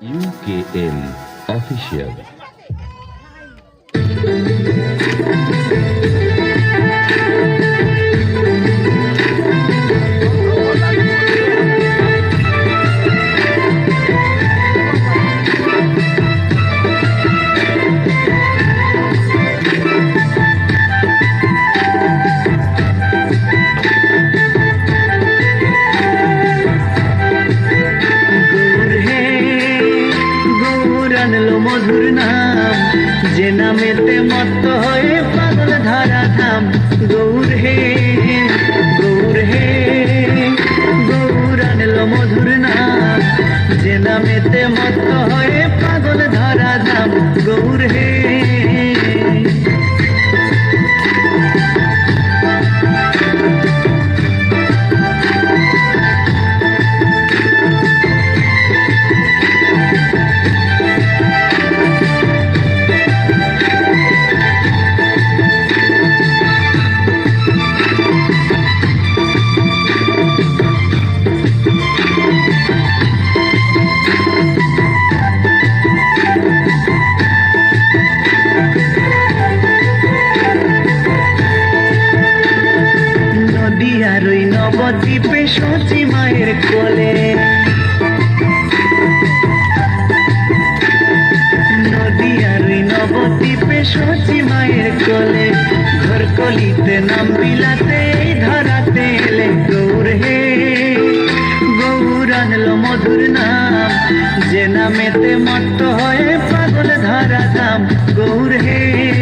UKM Official. মধুর নাম। যে নামেতে মত্ত হয়ে পাগল ধারা ধাম। গৌর হে গৌর হে, গৌর আনল মধুর নাম। যে নামেতে মত্ত হয়ে পাগল ধারা নবদ্বীপে সচি মায়ের কোলে। নদী আর ওই নবদ্বীপে সচি মায়ের কোলে। ঘর কলিতে নাম বিলাতে ধরাতে এলে গৌর হে। গৌর আনলো মধুর নাম, যে নামেতে মত্ত হয়ে পাগল ধারা দাম গৌর হে।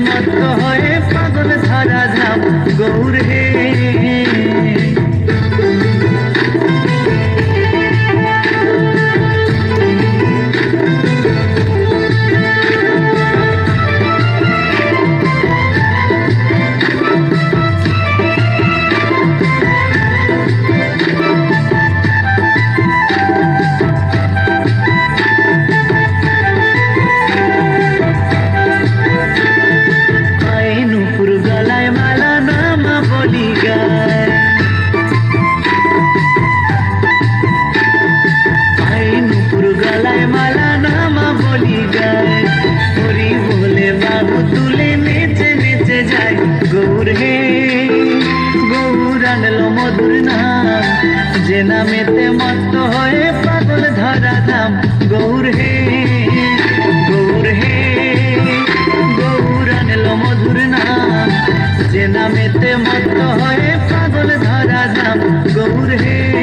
মত্ত হয়ে পাগল ধারা যাব গৌর হে গৌর আনলো মধুর নাম। যে নামেতে মত্ত যে নামেতে